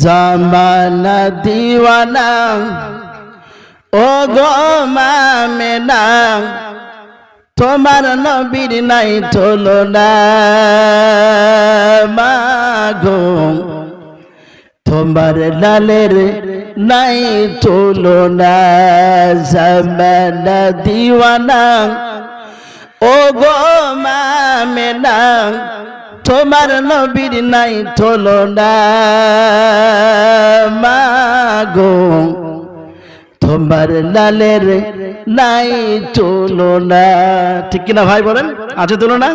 জামানা দিওয়ানা ও গো মামেনা, তোমার নবীর নাই তুলনা। মাগো, তোমার লালের নাই তুলনা। জামানা দিওয়ানা ও গো মামেনা তোমার নবীর নাই তুলনা। মাগো তোমার লালের নাই তুলনা। ঠিক কিনা ভাই বলেন? আছে তুলনা?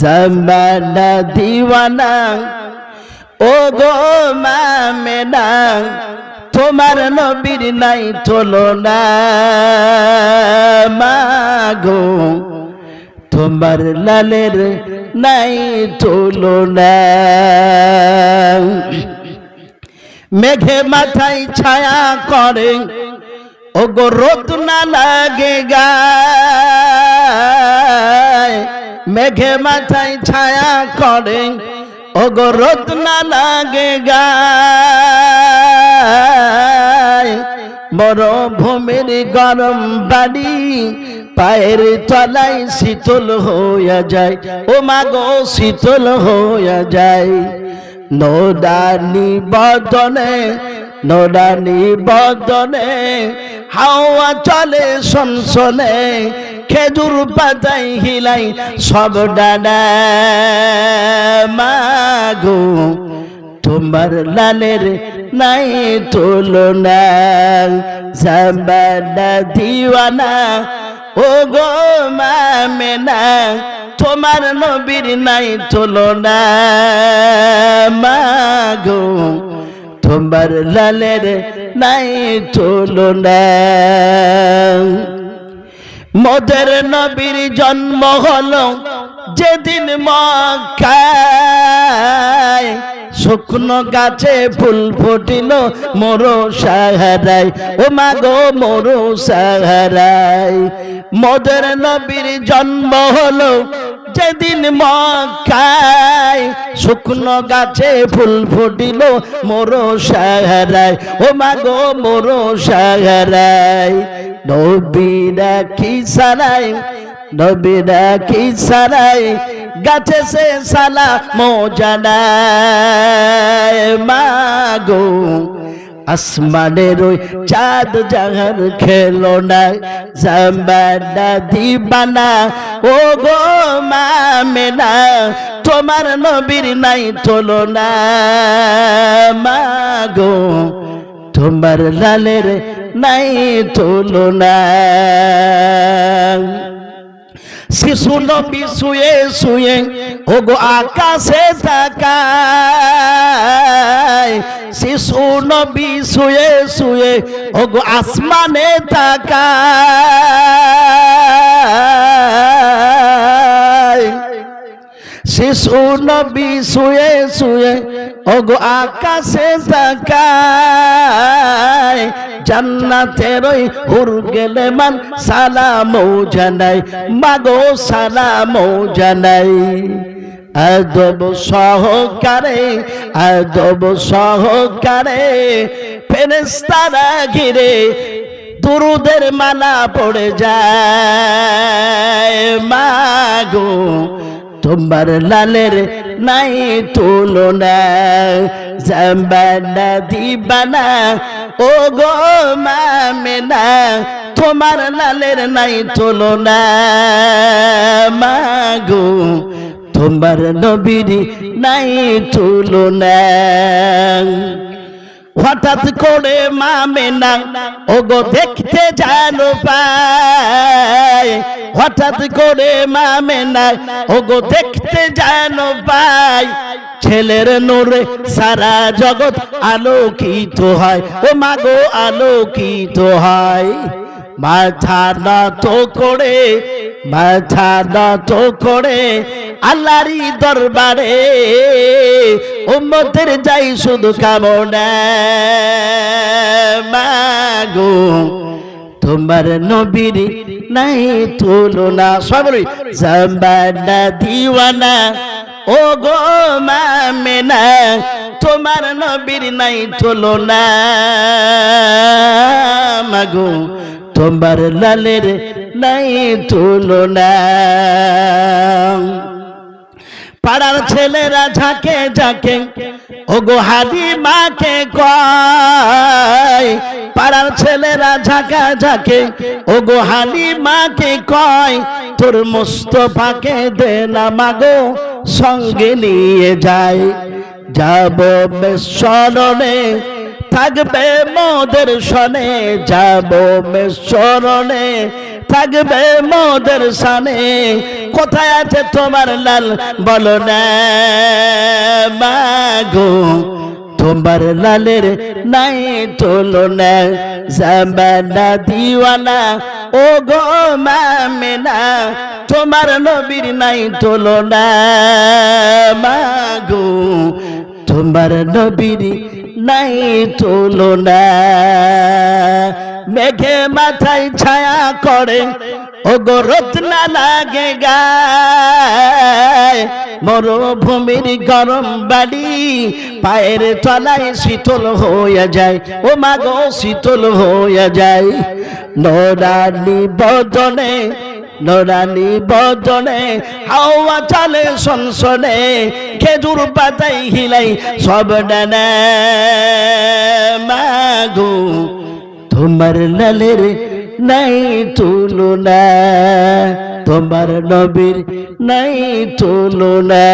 জামানা দিওয়ানা ও গো মামেনা তোমার নবীর নাই তুলনা। মাগো তোমার লালের নাই তুলনা। মেঘে মাথায় ছায়া করে ও গো রোদ না লাগে গায়। মেঘে মাথায় ছায়া করে ও গো রোদ না লাগে গায়। মরুভূমির গরম বাড়ি পায়ের তলায় শীতল হইয়া যায়। ও মাগো শীতল হইয়া যায়। নোদানি বদনে নোদানি বদনে, হাওয়া চলে সনসনে, খেজুর পাতাই হিলাই সব ডানা। মাগো তোমার লালের নাই তুলনা। জামানা, দিওয়ানা ও গো মামেনা, তোমার নবীর নাই তুলনা। মাগো, তোমার লালের নাই তুলনা। মদের নবীর জন্ম হলো যেদিন মক্কায়। শুকনো গাছে ফুল ফুটিল মোরো সাহারায়। ও মাগো মোরো সাহারায়। মদের নবীর জন্ম হলো যেদিন মক্কায়। শুকনো গাছে ফুল ফুটিল মোরো সাহারায়। ও মাগো মোরো সাহারায়। নবীরা কি সারায় নবীরা কি সারায়। গাছে সে সালা মোজানায় মাগো আসমানের ওই চাঁদ জাহার খেলো না জামানা দিবানা ও গো মামেনা তোমার নবীর নাই তোলো না মাগো তোমার লালের নাই তোলো না শিশু নবী শুয়ে শুয়ে ও গো আকাশে তাকায়। শিশু নবী শুয়ে শুয়ে ও গো আসমানে তাকায়। শিশু নবী শুয়ে শুয়ে ও গো আকাশে তাকায়। জান্নাতের ওই হুর গেলে মান সালাম জানাই, মাগো সালাম জানাই। আদব সহকারে আদব সহকারে ফেরেস্তারা ঘিরে দুরুদের মালা পড়ে যায়, মাগো তোমার লালের নাই তুলনা দিবানা ও গো মামেনা, তোমার লালের নাই তুলনা। মাগো, তোমার নবীর নাই তুলনা। হঠাৎ করে মামেনা ও গো দেখতে জানো পায় হঠাৎ করে মামেনা ও গো দেখতে জানো পায় ছেলের নোরে সারা জগৎ আলোকিত হয়। ও মাগো আলোকিত হয়। মাথা নত করে, মাথা নত করে আল্লাহরি দরবারে উম্মতের যাই শুধু কামনা মাগো তোমার নবীর নাই তুলনা। সবরি জাম্বানা দিওয়ানা ও গো মামেনা, তোমার নবীর নাই তুলনা। মাগো, তোমার লালের নাই তুলনা। পাড়ার ছেলেরা ঝাঁকে ঝাঁকে, ওগো হাদি মাকে কয় পাড়ার ছেলেরা ঝাঁকা ঝাঁকে, ওগো হাদি মাকে কয়, তোর মুস্তফাকে দে না মাগো, সঙ্গে নিয়ে যায় যাব স্মরণে থাকবে মোদের সনে, যাব স্মরণে থাকবে মোদের সানে। কোথায় আছে তোমার লাল বলো না মাগো? তোমার লালের নাই তুলনা জামানা দিওয়ানা ও গো মামেনা, তোমার নবীর নাই তুলনা মাগো, তোমার নবীর নাই তুলনা মেঘে মাথায় ছায়া করে। ও গো রত্না লাগে গায়। মরুভূমির গরম বাড়ি পায়ের তলায় শীতল হয়ে যায়। ও মাগো শীতল হয়ে যায়। নরানি বদনে নরানি বদনে হাওয়া চালে সনসনে খেজুর পাতাই হিলাই সব ডানা। তোমার লালের নাই তুলনা তোমার নবীর নাই তুলনা।